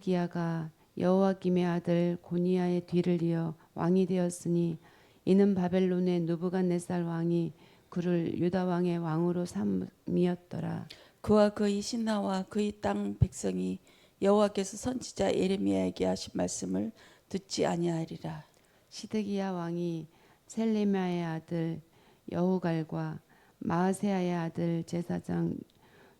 기야가 여호와김의 아들 고니야의 뒤를 이어 왕이 되었으니 이는 바벨론의 누부갓네살 왕이 그를 유다 왕의 왕으로 삼이었더라. 그와 그의 신하와 그의 땅 백성이 여호와께서 선지자 예레미야에게 하신 말씀을 듣지 아니하리라. 시드기야 왕이 셀레마의 아들 여후갈과 마아세아의 아들 제사장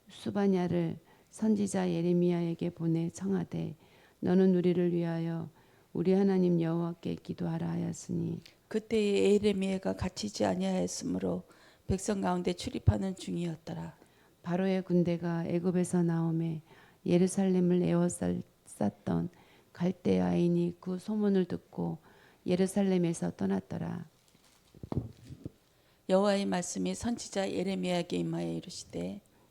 수바냐를 선지자 예레미야에게 보내 청하되 너는 우리를 위하여 우리 하나님 여호와께 기도하라 하였으니 그때에 예레미야가 갇히지 아니하였으므로 백성 가운데 출입하는 중이었더라. 바로의 군대가 애굽에서 나오매 예루살렘을 에워쌌던 갈대 아인이 그 소문을 듣고 예루살렘에서 떠났더라. 여호와의 말씀이 선지자 예레미야에게 임하여 이르시되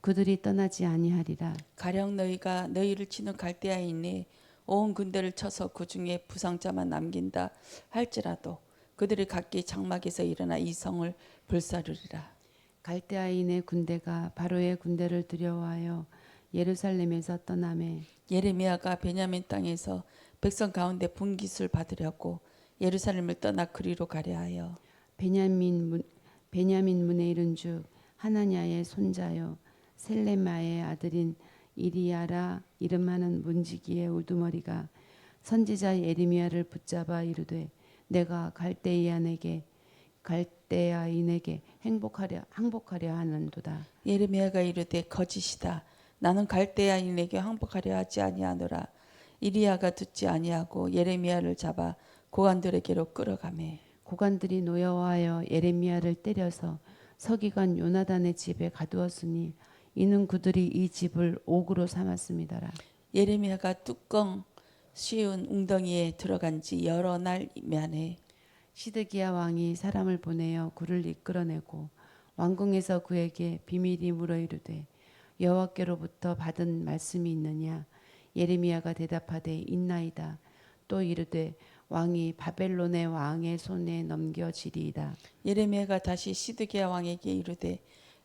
그들이 떠나지 아니하리라 가령 너희가 너희를 치는 갈대아인이 온 군대를 쳐서 그 중에 부상자만 남긴다 할지라도 그들이 각기 장막에서 일어나 이 성을 불사르리라. 갈대아인의 군대가 바로의 군대를 두려워하여 예루살렘에서 떠나매 예레미야가 베냐민 땅에서 백성 가운데 분깃을 받으려고 예루살렘을 떠나 그리로 가려 하여 베냐민 문, 베냐민 문에 이른 즉 하나냐의 손자요 셀레마의 아들인 이리야라 이름하는 문지기의 우두머리가 선지자 예레미야를 붙잡아 이르되 내가 갈대아인에게 갈대아인에게 행복하려 항복하려 하는도다 예레미야가 이르되 거짓이다. 나는 갈대아인에게 항복하려 하지 아니하노라. 이리야가 듣지 아니하고 예레미야를 잡아 고관들에게로 끌어가매 고관들이 노여워하여 예레미야를 때려서 서기관 요나단의 집에 가두었으니 이는 그들이 이 집을 옥으로 삼았음이더라. 예레미야가 뚜껑 씌운 웅덩이에 들어간 지 여러 날 만에 시드기야 왕이 사람을 보내어 그를 이끌어내고 왕궁에서 그에게 비밀이 물어 이르되 여호와께로부터 받은 말씀이 있느냐? 예레미야가 대답하되 있나이다. 또 이르되 왕이 바벨론의 왕의 손에 넘겨지리이다. 예레미야가 다시 시드기야 왕에게 이르되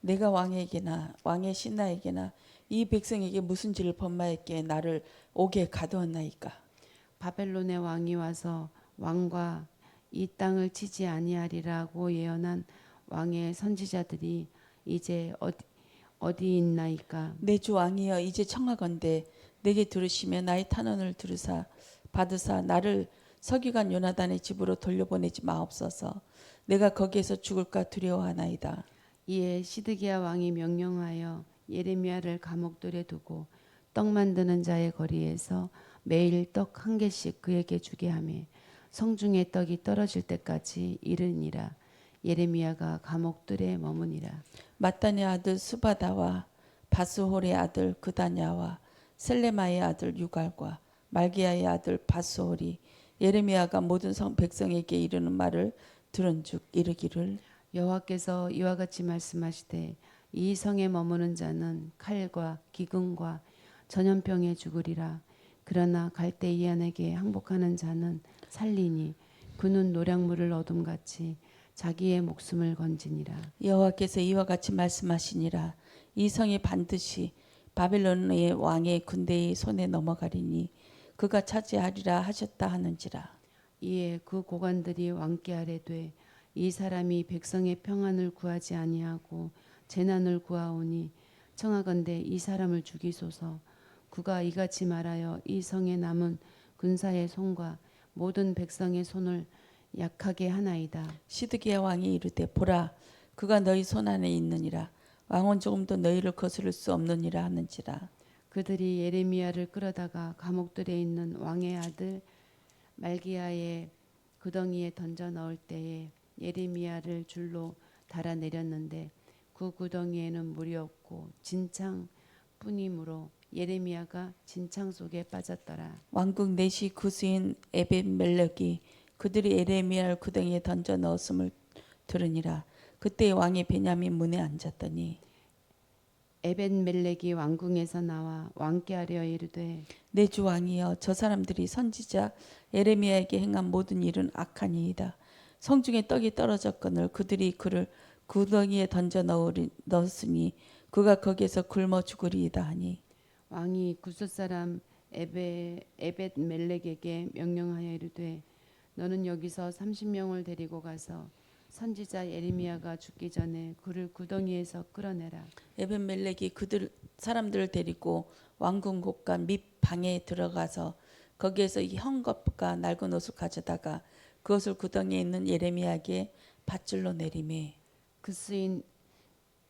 내가 왕에게나 왕의 신하에게나 이 백성에게 무슨 죄를 범하였기에 나를 옥에 가두었나이까? 바벨론의 왕이 와서 왕과 이 땅을 치지 아니하리라고 예언한 왕의 선지자들이 이제 어디, 어디 있나이까? 내 주 왕이여 이제 청하건대 내게 들으시며 나의 탄원을 들으사 받으사 나를 서기관 요나단의 집으로 돌려보내지 마옵소서. 내가 거기에서 죽을까 두려워하나이다 이에 시드기야 왕이 명령하여 예레미야를 감옥들에 두고 떡 만드는 자의 거리에서 매일 떡 한 개씩 그에게 주게 하며 성중의 떡이 떨어질 때까지 이르니라. 예레미야가 감옥들에 머무니라. 마따의 아들 수바다와 바스홀의 아들 그다냐와 셀레마의 아들 유갈과 말기야의 아들 바스홀이 예레미야가 모든 성 백성에게 이르는 말을 들은 즉 이르기를 여호와께서 이와 같이 말씀하시되 이 성에 머무는 자는 칼과 기근과 전염병에 죽으리라. 그러나 갈대이안에게 항복하는 자는 살리니 그는 노량물을 얻음같이 자기의 목숨을 건지니라. 여호와께서 이와 같이 말씀하시니라. 이 성이 반드시 바벨론의 왕의 군대의 손에 넘어가리니 그가 차지하리라 하셨다 하는지라. 이에 그 고관들이 왕께 아뢰되 이 사람이 백성의 평안을 구하지 아니하고 재난을 구하오니 청하건대 이 사람을 죽이소서. 그가 이같이 말하여 이 성에 남은 군사의 손과 모든 백성의 손을 약하게 하나이다. 시드기야 왕이 이르되 보라 그가 너희 손 안에 있느니라. 왕은 조금도 너희를 거스를 수 없느니라 하는지라. 그들이 예레미야를 끌어다가 감옥들에 있는 왕의 아들 말기야의 구덩이에 던져 넣을 때에 예레미야를 줄로 달아 내렸는데 그 구덩이에는 물이 없고 진창 뿐이므로 예레미야가 진창 속에 빠졌더라. 왕국 내시 구수인 에벤멜렉이 그들이 에레미야를 구덩이에 던져 넣었음을 들으니라. 그때 왕이 베냐민 문에 앉았더니 에벤멜렉이 왕궁에서 나와 왕께 하려 이르되 내 주 왕이여 저 사람들이 선지자 에레미야에게 행한 모든 일은 악하니이다. 성중에 떡이 떨어졌거늘 그들이 그를 구덩이에 던져 넣으리, 넣었으니 그가 거기에서 굶어 죽으리이다 하니 왕이 구스 사람 에베 에벳 멜렉에게 명령하여 이르되 너는 여기서 30명을 데리고 가서 선지자 예레미야가 죽기 전에 그를 구덩이에서 끌어내라. 에벤멜렉이 그들 사람들을 데리고 왕궁 곳간 밑 방에 들어가서 거기에서 이 헝겊과 낡은 옷을 가져다가 그것을 구덩이에 있는 예레미야에게 밧줄로 내리매. 그스인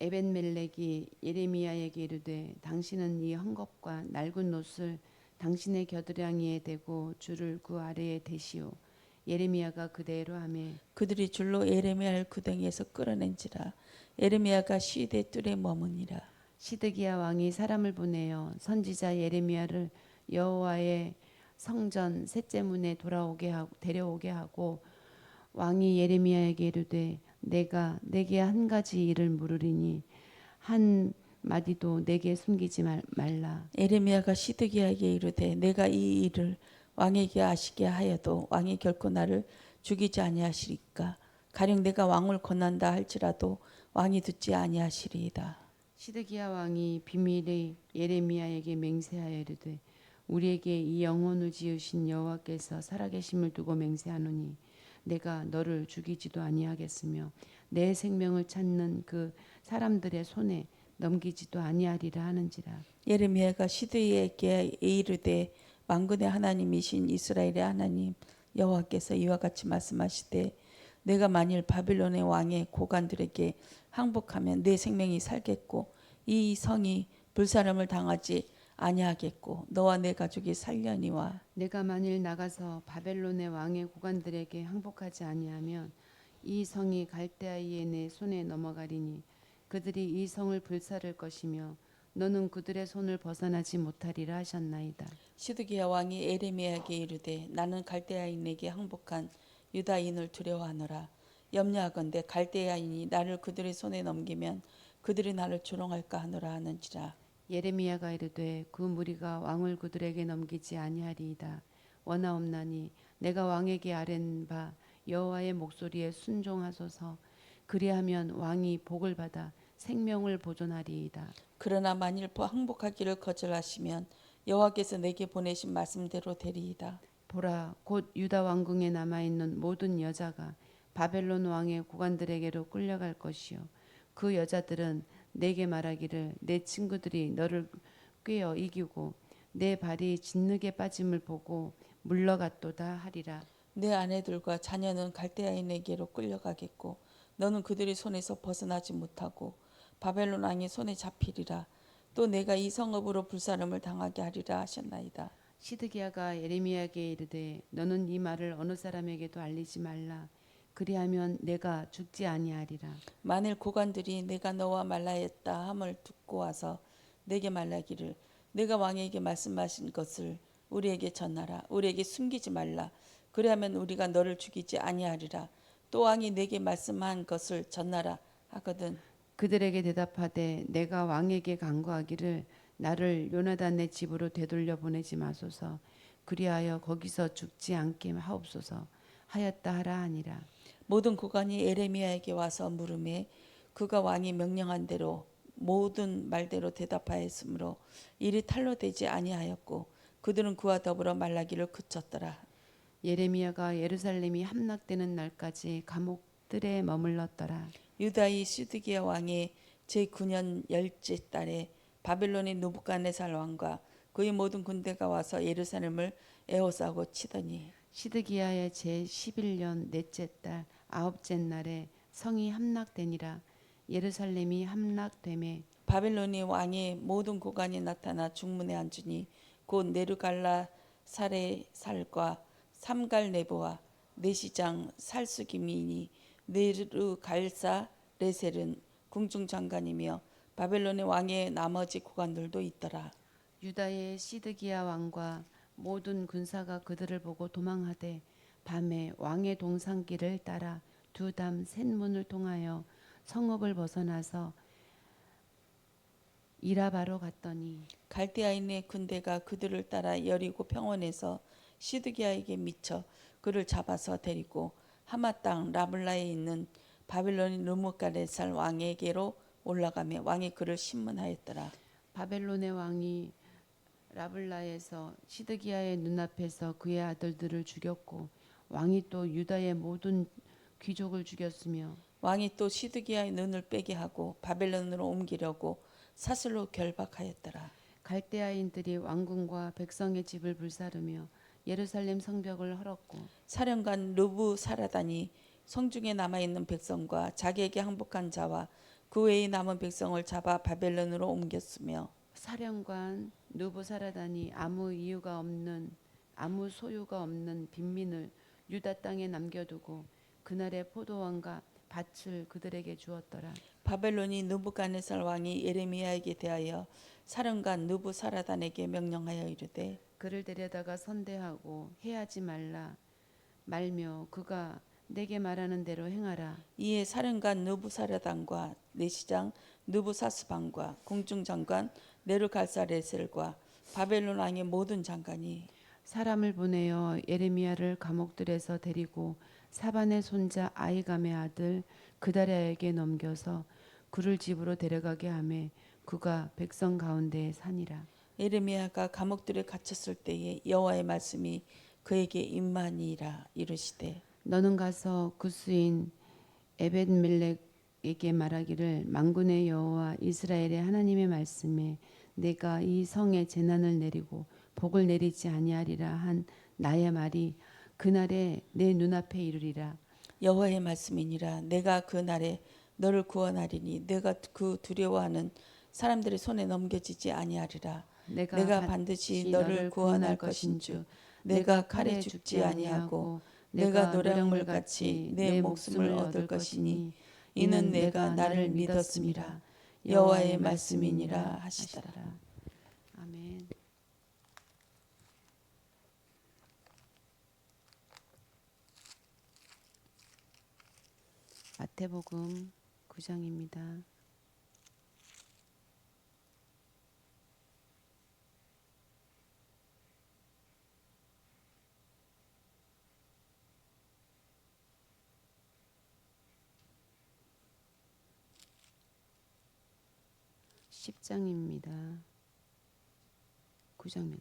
에벤멜렉이 예레미야에게 이르되 당신은 이 헝겊과 낡은 옷을 당신의 겨드랑이에 대고 줄을 그 아래에 대시오. 예레미야가 그대로 하매. 그들이 줄로 예레미야를 구덩이에서 끌어낸지라. 예레미야가 시대 뜰에 머무니라. 시드기야 왕이 사람을 보내어 선지자 예레미야를 여호와의 성전 셋째 문에 돌아오게 하고 데려오게 하고 왕이 예레미야에게 이르되 내가 내게 한 가지 일을 물으리니 한 마디도 내게 숨기지 말, 말라. 예레미야가 시드기야에게 이르되 내가 이 일을 왕에게 아시게 하여도 왕이 결코 나를 죽이지 아니하시리까? 가령 내가 왕을 권한다 할지라도 왕이 듣지 아니하시리이다. 시드기야 왕이 비밀의 예레미야에게 맹세하여 이르되 우리에게 이 영혼을 지으신 여호와께서 살아계심을 두고 맹세하노니 내가 너를 죽이지도 아니하겠으며 내 생명을 찾는 그 사람들의 손에 넘기지도 아니하리라 하는지라. 예레미야가 시드기야에게 이르되 만군의 하나님이신 이스라엘의 하나님 여호와께서 이와 같이 말씀하시되 내가 만일 바빌론의 왕의 고관들에게 항복하면 내 생명이 살겠고 이 성이 불사름을 당하지 아니하겠고 너와 내 가족이 살려니와 내가 만일 나가서 바벨론의 왕의 고관들에게 항복하지 아니하면 이 성이 갈대아이의 내 손에 넘어가리니 그들이 이 성을 불사를 것이며 너는 그들의 손을 벗어나지 못하리라 하셨나이다. 시드기야 왕이 에레미야에게 이르되 나는 갈대아인에게 항복한 유다인을 두려워하노라 염려하건대 갈대아인이 나를 그들의 손에 넘기면 그들이 나를 조롱할까 하노라 하는지라 예레미야가 이르되 그 무리가 왕을 그들에게 넘기지 아니하리이다. 원하옵나니 내가 왕에게 아랜 바 여호와의 목소리에 순종하소서. 그리하면 왕이 복을 받아 생명을 보존하리이다. 그러나 만일 항복하기를 거절하시면 여호와께서 내게 보내신 말씀대로 되리이다 보라 곧 유다 왕궁에 남아 있는 모든 여자가 바벨론 왕의 고관들에게로 끌려갈 것이요 그 여자들은 내게 말하기를 내 친구들이 너를 꿰어 이기고 내 발이 진흙에 빠짐을 보고 물러갔도다 하리라. 내 아내들과 자녀는 갈대아인에게로 끌려가겠고 너는 그들의 손에서 벗어나지 못하고 바벨론 왕의 손에 잡히리라. 또 내가 이 성읍으로 불사름을 당하게 하리라 하셨나이다. 시드기야가 예레미야에게 이르되 너는 이 말을 어느 사람에게도 알리지 말라 그리하면 내가 죽지 아니하리라. 만일 고관들이 내가 너와 말라였다 함을 듣고 와서 내게 말라기를 내가 왕에게 말씀하신 것을 우리에게 전하라. 우리에게 숨기지 말라. 그리하면 우리가 너를 죽이지 아니하리라. 또 왕이 내게 말씀한 것을 전하라 하거든. 그들에게 대답하되 내가 왕에게 간구하기를 나를 요나단의 집으로 되돌려 보내지 마소서. 그리하여 거기서 죽지 않게 하옵소서. 하였다 하라 하니라 모든 고관이 에레미야에게 와서 물음에 그가 왕이 명령한 대로 모든 말대로 대답하였으므로 일이 탈로 되지 아니하였고 그들은 그와 더불어 말라기를 그쳤더라. 예레미야가 예루살렘이 함락되는 날까지 감옥들에 머물렀더라. 유다의 시드기야 왕의 제9년 열째 달에 바벨론의 누부갓네살 왕과 그의 모든 군대가 와서 예루살렘을 에워싸고 치더니 시드기야의 제 11년 넷째 달 아홉째 날에 성이 함락되니라 예루살렘이 함락됨에 바벨론의 왕의 모든 고관이 나타나 중문에 앉으니 곧 네르갈라 사레살과 삼갈 네보와 내시장 살수기민이 네르갈사 레셀은 궁중 장관이며 바벨론의 왕의 나머지 고관들도 있더라. 유다의 시드기야 왕과 모든 군사가 그들을 보고 도망하되 밤에 왕의 동산길을 따라 두 담 셋문을 통하여 성읍을 벗어나서 이라바로 갔더니 갈대아인의 군대가 그들을 따라 여리고 평원에서 시드기야에게 미쳐 그를 잡아서 데리고 하마 땅 라블라에 있는 바벨론의 느무갓네살 왕에게로 올라가며 왕이 그를 신문하였더라. 바벨론의 왕이 라블라에서 시드기야의 눈앞에서 그의 아들들을 죽였고 왕이 또 유다의 모든 귀족을 죽였으며 왕이 또 시드기야의 눈을 빼게 하고 바벨론으로 옮기려고 사슬로 결박하였더라. 갈대아인들이 왕궁과 백성의 집을 불사르며 예루살렘 성벽을 헐었고 사령관 르부 사라단이 성중에 남아 있는 백성과 자기에게 항복한 자와 그 외에 남은 백성을 잡아 바벨론으로 옮겼으며 사령관 누부사라단이 아무 이유가 없는 아무 소유가 없는 빈민을 유다 땅에 남겨두고 그날의 포도원과 밭을 그들에게 주었더라. 바벨론이 느부갓네살 왕이 예레미야에게 대하여 사령관 느부사라단에게 명령하여 이르되 그를 데려다가 선대하고 해하지 말라 말며 그가 내게 말하는 대로 행하라. 이에 사령관 느부사라단과 내시장 느부사스방과 공중장관 네르갈사레셀과 바벨론 왕의 모든 장관이 사람을 보내어 예레미야를 감옥들에서 데리고 사반의 손자 아이감의 아들 그다랴에게 넘겨서 그를 집으로 데려가게 하매 그가 백성 가운데에 사니라. 예레미야가 감옥들에 갇혔을 때에 여호와의 말씀이 그에게 임하니라 이르시되 너는 가서 구스인 에벳멜렉에게 말하기를 만군의 여호와 이스라엘의 하나님의 말씀에 내가 이 성에 재난을 내리고 복을 내리지 아니하리라 한 나의 말이 그날에 내 눈앞에 이르리라. 여호와의 말씀이니라. 내가 그 날에 너를 구원하리니 내가 그 두려워하는 사람들의 손에 넘겨지지 아니하리라. 내가, 내가 반드시 너를 구원할 것인즉 내가 칼에 죽지 아니하고 내가 노량물 같이 내 목숨을 얻을 것이니 이는 내가 나를 믿었음이라 여호와의 말씀이니라. 하시더라 아멘. 마태복음 9장입니다. 십장입니다 9장 몇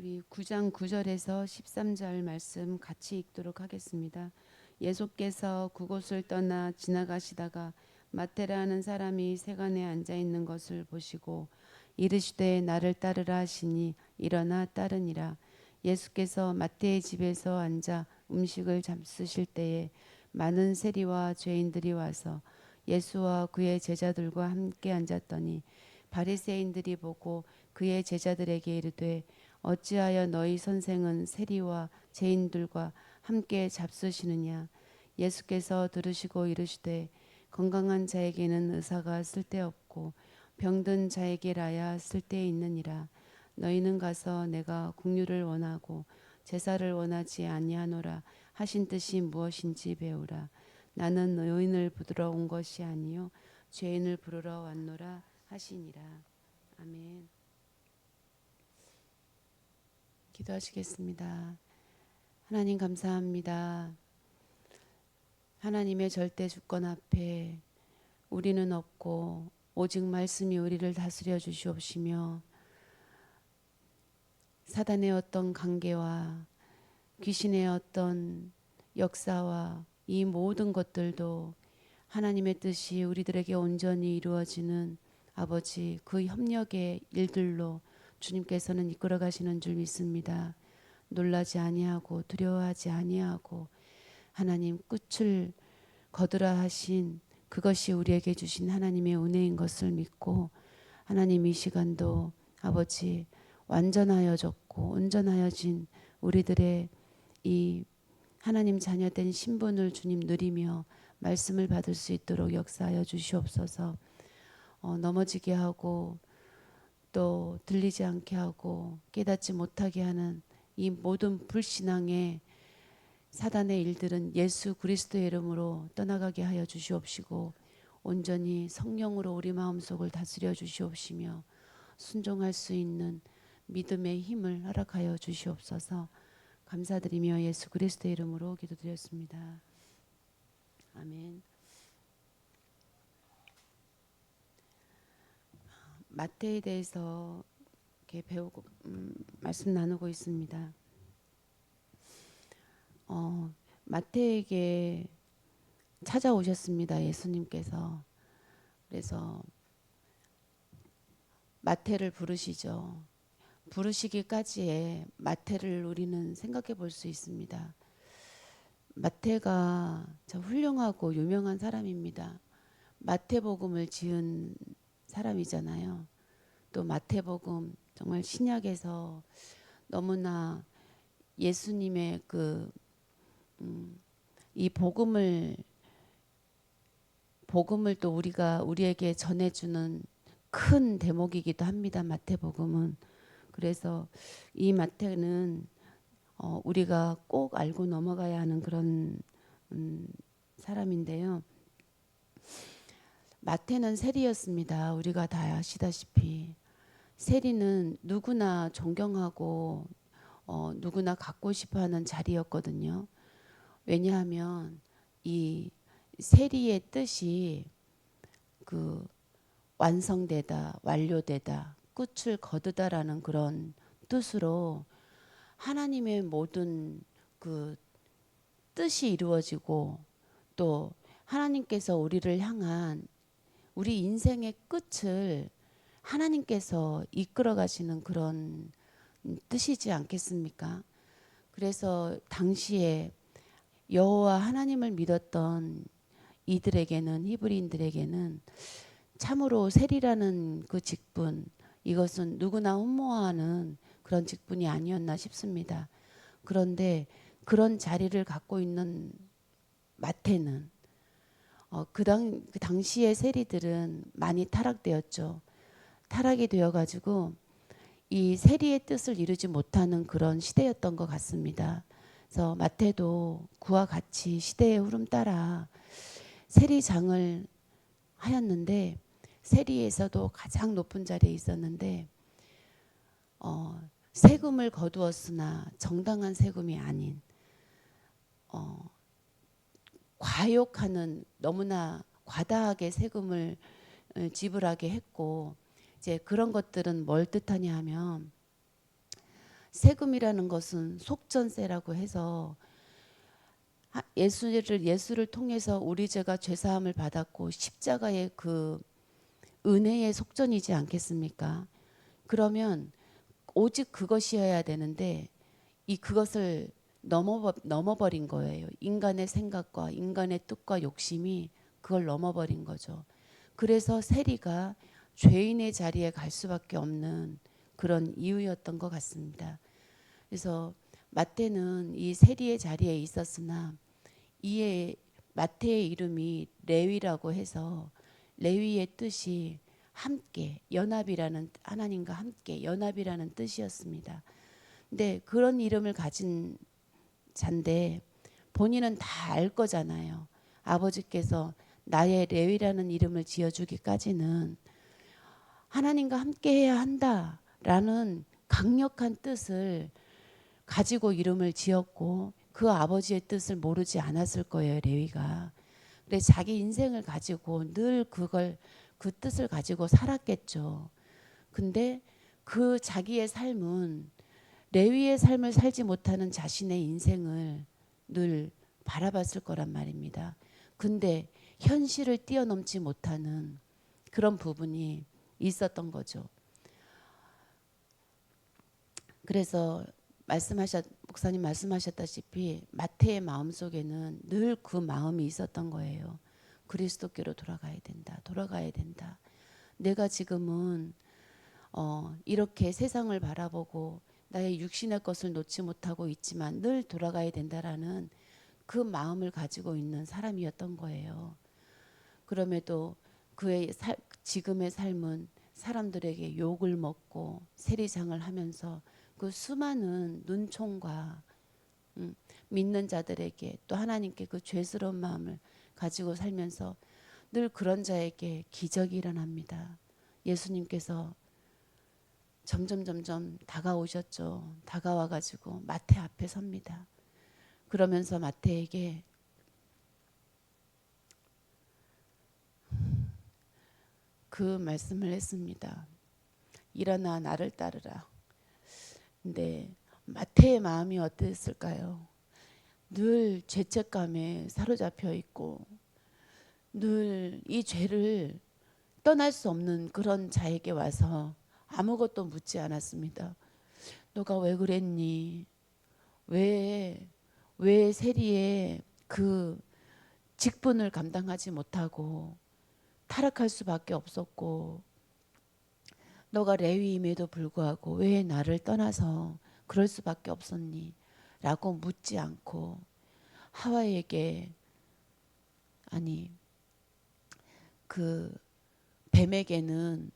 우리 9장 9절에서 13절 말씀 같이 읽도록 하겠습니다. 예수께서 그곳을 떠나 지나가시다가 마테라 하는 사람이 세간에 앉아 있는 것을 보시고 이르시되 나를 따르라 하시니 일어나 따르니라. 예수께서 마태의 집에서 앉아 음식을 잡수실 때에 많은 세리와 죄인들이 와서 예수와 그의 제자들과 함께 앉았더니 바리새인들이 보고 그의 제자들에게 이르되 어찌하여 너희 선생은 세리와 죄인들과 함께 잡수시느냐? 예수께서 들으시고 이르시되 건강한 자에게는 의사가 쓸데없고 병든 자에게라야 쓸데 있느니라. 너희는 가서 내가 국류를 원하고 제사를 원하지 아니하노라 하신 뜻이 무엇인지 배우라. 나는 의인을 부르러 온 것이 아니요 죄인을 부르러 왔노라 하시니라. 아멘. 기도하시겠습니다. 하나님 감사합니다. 하나님의 절대 주권 앞에 우리는 없고 오직 말씀이 우리를 다스려 주시옵시며 사단의 어떤 관계와 귀신의 어떤 역사와 이 모든 것들도 하나님의 뜻이 우리들에게 온전히 이루어지는 아버지 그 협력의 일들로 주님께서는 이끌어 가시는 줄 믿습니다. 놀라지 아니하고 두려워하지 아니하고 하나님 끝을 거두라 하신 그것이 우리에게 주신 하나님의 은혜인 것을 믿고 하나님 이 시간도 아버지 완전하여졌고 온전하여진 우리들의 이 하나님 자녀된 신분을 주님 누리며 말씀을 받을 수 있도록 역사하여 주시옵소서. 어, 넘어지게 하고 또 들리지 않게 하고 깨닫지 못하게 하는 이 모든 불신앙의 사단의 일들은 예수 그리스도의 이름으로 떠나가게 하여 주시옵시고 온전히 성령으로 우리 마음속을 다스려 주시옵시며 순종할 수 있는 믿음의 힘을 허락하여 주시옵소서. 감사드리며 예수 그리스도의 이름으로 기도드렸습니다. 아멘. 마태에 대해서 이렇게 배우고 음, 말씀 나누고 있습니다. 어, 마태에게 찾아오셨습니다. 예수님께서 그래서 마태를 부르시죠. 부르시기까지의 마태를 우리는 생각해 볼 수 있습니다. 마태가 참 훌륭하고 유명한 사람입니다. 마태복음을 지은 사람이잖아요. 또 마태복음 정말 신약에서 너무나 예수님의 그, 음, 이 복음을, 복음을 또 우리가 우리에게 전해주는 큰 대목이기도 합니다. 마태복음은. 그래서 이 마태는 어, 우리가 꼭 알고 넘어가야 하는 그런 음, 사람인데요. 마태는 세리였습니다. 우리가 다 아시다시피 세리는 누구나 존경하고 어, 누구나 갖고 싶어하는 자리였거든요. 왜냐하면 이 세리의 뜻이 그 완성되다, 완료되다, 끝을 거두다라는 그런 뜻으로 하나님의 모든 그 뜻이 이루어지고 또 하나님께서 우리를 향한 우리 인생의 끝을 하나님께서 이끌어 가시는 그런 뜻이지 않겠습니까? 그래서 당시에 여호와 하나님을 믿었던 이들에게는 히브리인들에게는 참으로 세리라는 그 직분 이것은 누구나 흠모하는 그런 직분이 아니었나 싶습니다. 그런데 그런 자리를 갖고 있는 마태는 어, 그, 당, 그 당시의 세리들은 많이 타락되었죠. 타락이 되어가지고 이 세리의 뜻을 이루지 못하는 그런 시대였던 것 같습니다. 그래서 마태도 그와 같이 시대의 흐름 따라 세리장을 하였는데 세리에서도 가장 높은 자리에 있었는데 어, 세금을 거두었으나 정당한 세금이 아닌 어, 과욕하는 너무나 과다하게 세금을 어, 지불하게 했고 이제 그런 것들은 뭘 뜻하냐 하면 세금이라는 것은 속전세라고 해서 하- 예수를 예수를 통해서 우리 죄가 죄 사함을 받았고 십자가의 그 은혜의 속전이지 않겠습니까? 그러면 오직 그것이어야 되는데 이 그것을 넘어 넘어버린 거예요. 인간의 생각과 인간의 뜻과 욕심이 그걸 넘어버린 거죠. 그래서 세리가 죄인의 자리에 갈 수밖에 없는 그런 이유였던 것 같습니다. 그래서 마태는 이 세리의 자리에 있었으나 이에 마태의 이름이 레위라고 해서 레위의 뜻이 함께 연합이라는 하나님과 함께 연합이라는 뜻이었습니다. 근데 그런 이름을 가진 잔데 본인은 다 알 거잖아요. 아버지께서 나의 레위라는 이름을 지어주기까지는 하나님과 함께 해야 한다라는 강력한 뜻을 가지고 이름을 지었고 그 아버지의 뜻을 모르지 않았을 거예요 레위가. 그래 자기 인생을 가지고 늘 그걸 그 뜻을 가지고 살았겠죠. 근데 그 자기의 삶은 레위의 삶을 살지 못하는 자신의 인생을 늘 바라봤을 거란 말입니다. 근데 현실을 뛰어넘지 못하는 그런 부분이 있었던 거죠. 그래서 말씀하셨 목사님 말씀하셨다시피 마태의 마음 속에는 늘 그 마음이 있었던 거예요. 그리스도께로 돌아가야 된다. 돌아가야 된다. 내가 지금은 어, 이렇게 세상을 바라보고 나의 육신의 것을 놓지 못하고 있지만 늘 돌아가야 된다라는 그 마음을 가지고 있는 사람이었던 거예요. 그럼에도 그의 살, 지금의 삶은 사람들에게 욕을 먹고 세리장을 하면서 그 수많은 눈총과 음, 믿는 자들에게 또 하나님께 그 죄스러운 마음을 가지고 살면서 늘 그런 자에게 기적이 일어납니다. 예수님께서 점점 점점 다가오셨죠. 다가와 가지고 마태 앞에 섭니다. 그러면서 마태에게 그 말씀을 했습니다. 일어나 나를 따르라. 근데 마태의 마음이 어땠을까요? 늘 죄책감에 사로잡혀 있고 늘 이 죄를 떠날 수 없는 그런 자에게 와서 아무것도 묻지 않았습니다. 너가 왜 그랬니? 왜, 왜 세리의 그 직분을 감당하지 못하고 타락할 수밖에 없었고, 너가 레위임에도 불구하고 왜 나를 떠나서 그럴 수밖에 없었니? 라고 묻지 않고 하와에게 아니 그 뱀에게는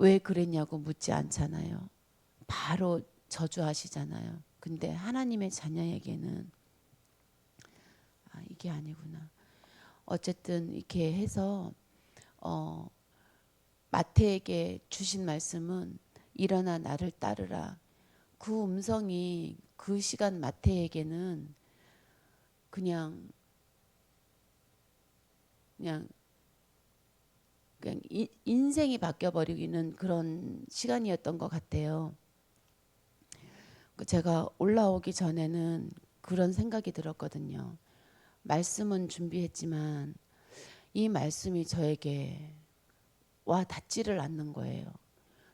왜 그랬냐고 묻지 않잖아요. 바로 저주하시잖아요. 근데 하나님의 자녀에게는 아 이게 아니구나. 어쨌든 이렇게 해서 어 마태에게 주신 말씀은 일어나 나를 따르라. 그 음성이 그 시간 마태에게는 그냥 그냥 그냥 이- 인생이 바뀌어 버리기는 그런 시간이었던 것 같아요. 그 제가 올라오기 전에는 그런 생각이 들었거든요. 말씀은 준비했지만 이 말씀이 저에게 와 닿지를 않는 거예요.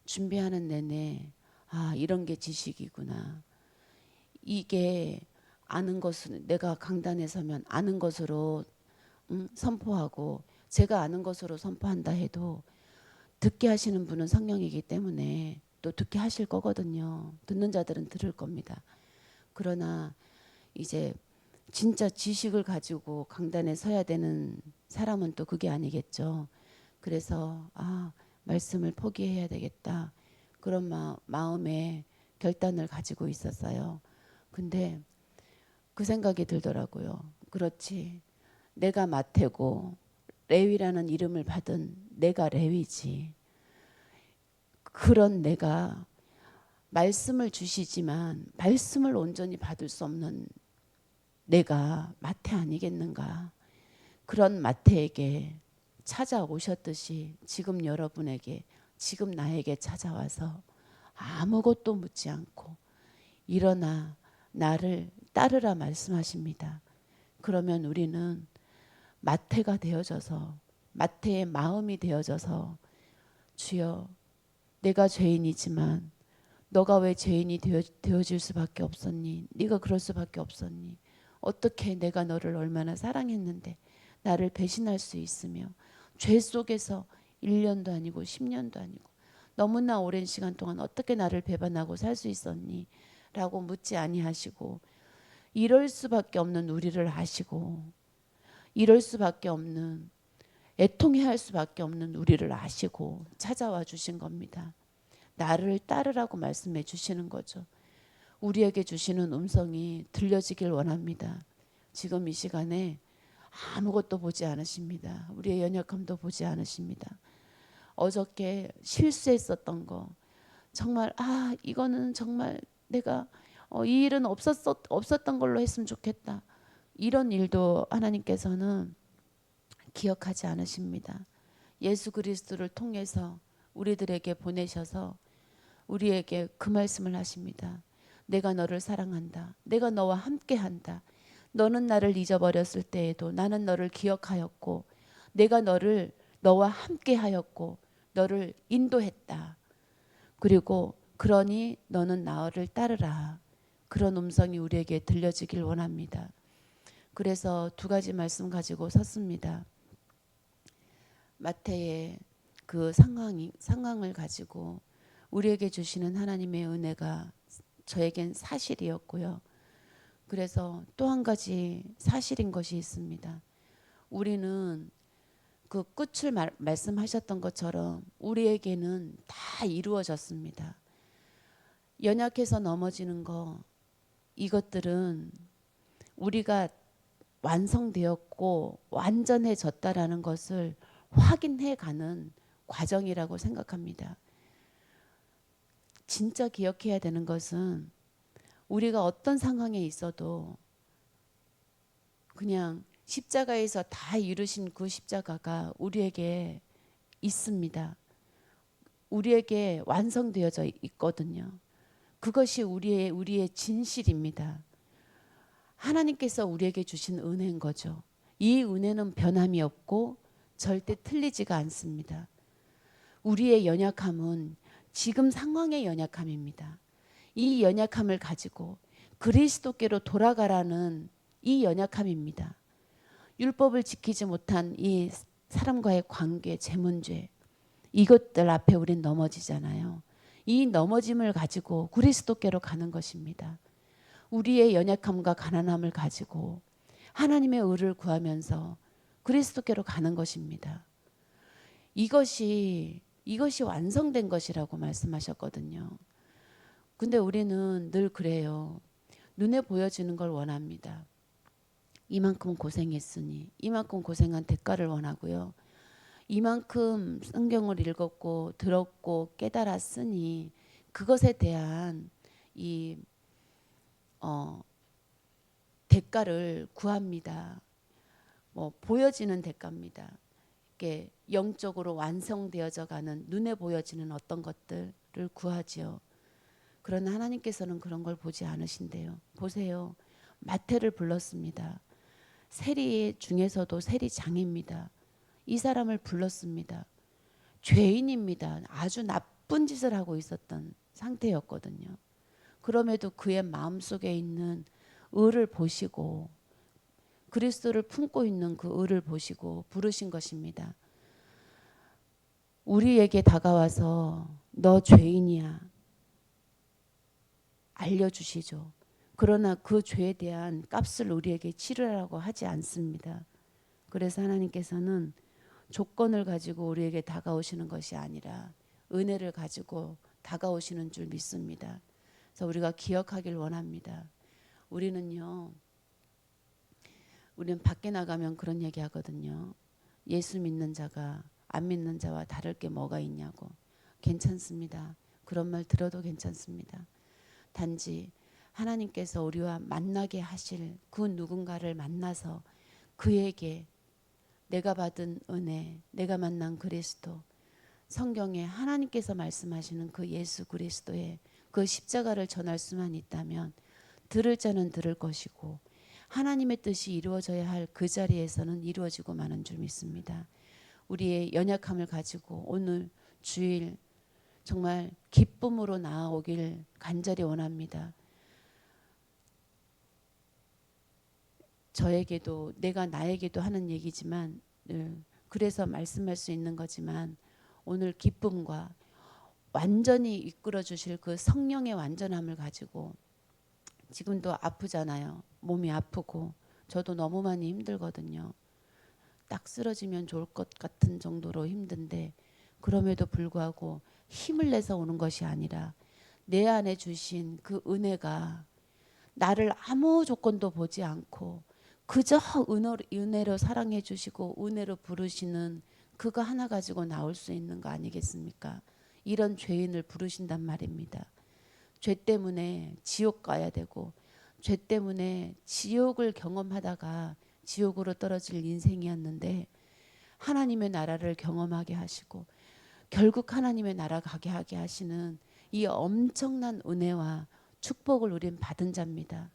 준비하는 내내 아 이런 게 지식이구나. 이게 아는 것은 내가 강단에 서면 아는 것으로 음, 선포하고 제가 아는 것으로 선포한다 해도 듣게 하시는 분은 성령이기 때문에 또 듣게 하실 거거든요. 듣는 자들은 들을 겁니다. 그러나 이제 진짜 지식을 가지고 강단에 서야 되는 사람은 또 그게 아니겠죠. 그래서 아 말씀을 포기해야 되겠다 그런 마, 마음에 결단을 가지고 있었어요. 근데 그 생각이 들더라고요. 그렇지. 내가 마태고 레위라는 이름을 받은 내가 레위지. 그런 내가 말씀을 주시지만 말씀을 온전히 받을 수 없는 내가 마태 아니겠는가? 그런 마태에게 찾아오셨듯이 지금 여러분에게 지금 나에게 찾아와서 아무것도 묻지 않고 일어나 나를 따르라 말씀하십니다. 그러면 우리는 마태가 되어져서 마태의 마음이 되어져서 주여 내가 죄인이지만 너가 왜 죄인이 되어, 되어 질 수밖에 없었니? 네가 그럴 수밖에 없었니? 어떻게 내가 너를 얼마나 사랑했는데 나를 배신할 수 있으며 죄 속에서 1년도 아니고 10년도 아니고 너무나 오랜 시간 동안 어떻게 나를 배반하고 살 수 있었니? 라고 묻지 아니하시고 이럴 수밖에 없는 우리를 아시고 이럴 수밖에 없는 애통해 할 수밖에 없는 우리를 아시고 찾아와 주신 겁니다. 나를 따르라고 말씀해 주시는 거죠. 우리에게 주시는 음성이 들려지길 원합니다. 지금 이 시간에 아무것도 보지 않으십니다. 우리의 연약함도 보지 않으십니다. 어저께 실수했었던 거 정말 아 이거는 정말 내가 어, 이 일은 없었 없었던 걸로 했으면 좋겠다. 이런 일도 하나님께서는 기억하지 않으십니다. 예수 그리스도를 통해서 우리들에게 보내셔서 우리에게 그 말씀을 하십니다. 내가 너를 사랑한다. 내가 너와 함께 한다. 너는 나를 잊어버렸을 때에도 나는 너를 기억하였고 내가 너를 너와 함께 하였고 너를 인도했다. 그리고 그러니 너는 나를 따르라. 그런 음성이 우리에게 들려지길 원합니다. 그래서 두 가지 말씀 가지고 섰습니다. 마태의 그 상황이 상황을 가지고 우리에게 주시는 하나님의 은혜가 저에겐 사실이었고요. 그래서 또 한 가지 사실인 것이 있습니다. 우리는 그 끝을 말, 말씀하셨던 것처럼 우리에게는 다 이루어졌습니다. 연약해서 넘어지는 거 이것들은 우리가 완성되었고 완전해졌다라는 것을 확인해 가는 과정이라고 생각합니다. 진짜 기억해야 되는 것은 우리가 어떤 상황에 있어도 그냥 십자가에서 다 이루신 그 십자가가 우리에게 있습니다. 우리에게 완성되어져 있거든요. 그것이 우리의 우리의 진실입니다. 하나님께서 우리에게 주신 은혜인 거죠. 이 은혜는 변함이 없고 절대 틀리지가 않습니다. 우리의 연약함은 지금 상황의 연약함입니다. 이 연약함을 가지고 그리스도께로 돌아가라는 이 연약함입니다. 율법을 지키지 못한 이 사람과의 관계, 재문죄 이것들 앞에 우린 넘어지잖아요. 이 넘어짐을 가지고 그리스도께로 가는 것입니다. 우리의 연약함과 가난함을 가지고 하나님의 의를 구하면서 그리스도께로 가는 것입니다. 이것이 이것이 완성된 것이라고 말씀하셨거든요. 근데 우리는 늘 그래요. 눈에 보여지는 걸 원합니다. 이만큼 고생했으니 이만큼 고생한 대가를 원하고요. 이만큼 성경을 읽었고 들었고 깨달았으니 그것에 대한 이 어, 대가를 구합니다. 뭐 보여지는 대가입니다. 이게 영적으로 완성되어져 가는 눈에 보여지는 어떤 것들을 구하지요. 그러나 하나님께서는 그런 걸 보지 않으신대요. 보세요. 마태를 불렀습니다. 세리 중에서도 세리장입니다. 이 사람을 불렀습니다. 죄인입니다. 아주 나쁜 짓을 하고 있었던 상태였거든요. 그럼에도 그의 마음속에 있는 의를 보시고 그리스도를 품고 있는 그 의를 보시고 부르신 것입니다. 우리에게 다가와서 너 죄인이야 알려주시죠. 그러나 그 죄에 대한 값을 우리에게 치르라고 하지 않습니다. 그래서 하나님께서는 조건을 가지고 우리에게 다가오시는 것이 아니라 은혜를 가지고 다가오시는 줄 믿습니다. 그래서 우리가 기억하길 원합니다. 우리는요, 우리는 밖에 나가면 그런 얘기 하거든요. 예수 믿는 자가 안 믿는 자와 다를 게 뭐가 있냐고. 괜찮습니다. 그런 말 들어도 괜찮습니다. 단지 하나님께서 우리와 만나게 하실 그 누군가를 만나서 그에게 내가 받은 은혜, 내가 만난 그리스도, 성경에 하나님께서 말씀하시는 그 예수 그리스도의 그 십자가를 전할 수만 있다면 들을 자는 들을 것이고 하나님의 뜻이 이루어져야 할 그 자리에서는 이루어지고 마는 줄 믿습니다. 우리의 연약함을 가지고 오늘 주일 정말 기쁨으로 나아오길 간절히 원합니다. 저에게도 내가 나에게도 하는 얘기지만 늘 그래서 말씀할 수 있는 거지만 오늘 기쁨과 완전히 이끌어 주실 그 성령의 완전함을 가지고 지금도 아프잖아요. 몸이 아프고 저도 너무 많이 힘들거든요. 딱 쓰러지면 좋을 것 같은 정도로 힘든데 그럼에도 불구하고 힘을 내서 오는 것이 아니라 내 안에 주신 그 은혜가 나를 아무 조건도 보지 않고 그저 은혜로, 사랑해 주시고 은혜로 부르시는 그거 하나 가지고 나올 수 있는 거 아니겠습니까? 이런 죄인을 부르신단 말입니다. 죄 때문에 지옥 가야 되고 죄 때문에 지옥을 경험하다가 지옥으로 떨어질 인생이었는데 하나님의 나라를 경험하게 하시고 결국 하나님의 나라 가게 하게 하시는 이 엄청난 은혜와 축복을 우린 받은 자입니다.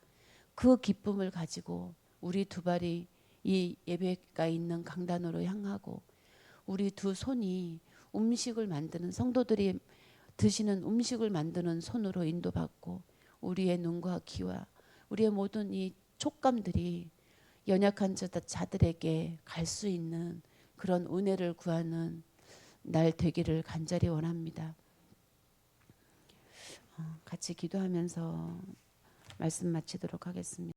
그 기쁨을 가지고 우리 두 발이 이 예배가 있는 강단으로 향하고 우리 두 손이 음식을 만드는 성도들이 드시는 음식을 만드는 손으로 인도받고 우리의 눈과 귀와 우리의 모든 이 촉감들이 연약한 자- 자들에게 갈 수 있는 그런 은혜를 구하는 날 되기를 간절히 원합니다. 어, 같이 기도하면서 말씀 마치도록 하겠습니다.